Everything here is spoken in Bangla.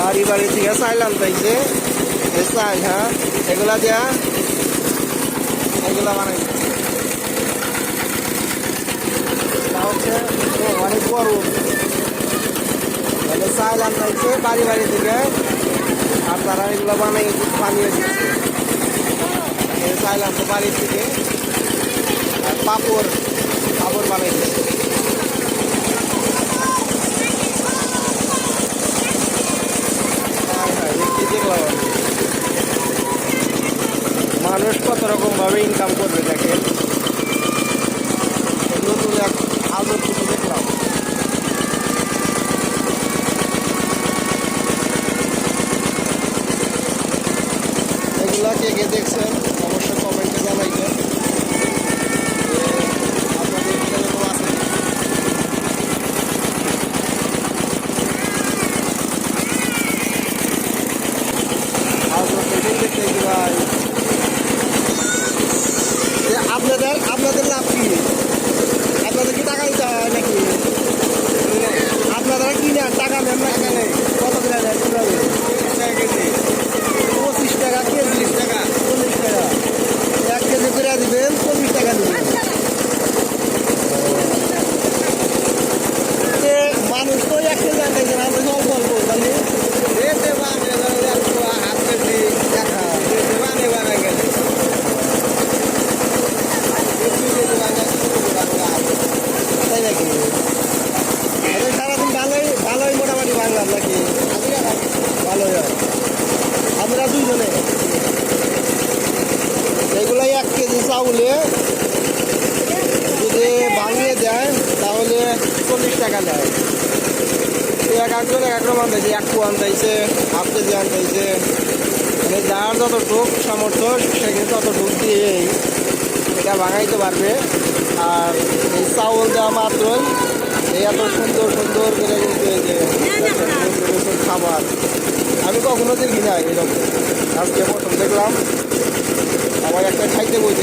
বাড়ি বাড়ি থেকে চাইলাম তাইছে। এই চাই হ্যাঁ এগুলা দিয়া এগুলা বানাই হচ্ছে অনেক গরম তাহলে চাইলাম তাইছে বাড়ি বাড়ি থেকে। আর তারা এগুলো বানাই বানিয়ে দিচ্ছে। চাইলাম তো বাড়ি থেকে। আর পাপড় পাপড় বানাই দিচ্ছে হায় হায়, এ কি দেখলাম আমি? মানুষ কত রকম ভাবে ইনকাম করবে দেখেন? নতুন এক আজব কিছু দেখলাম। এগুলা কে কে দেখছেন, অবশ্যই কমেন্টে যে আপনাদের এরকম happy. চাউলে যদি ভাঙিয়ে দেয়, তাহলে চল্লিশ টাকা দেয় এক একজন এক এক রকম আনতেছে এক পু আনতেছে হাফ কেজি আনতেছে মানে যার যত টুক সামর্থ্য, সে কিন্তু তত টুক দিয়েই এটা ভাঙাইতে পারবে। আর এই চাউল দেওয়া মাত্রই এই এত সুন্দর সুন্দর করে কিন্তু এই যে খাবার। আমি কখনো দেখি না এরকম। আজকে প্রথম দেখলাম আমার একটা খাইতে বইতে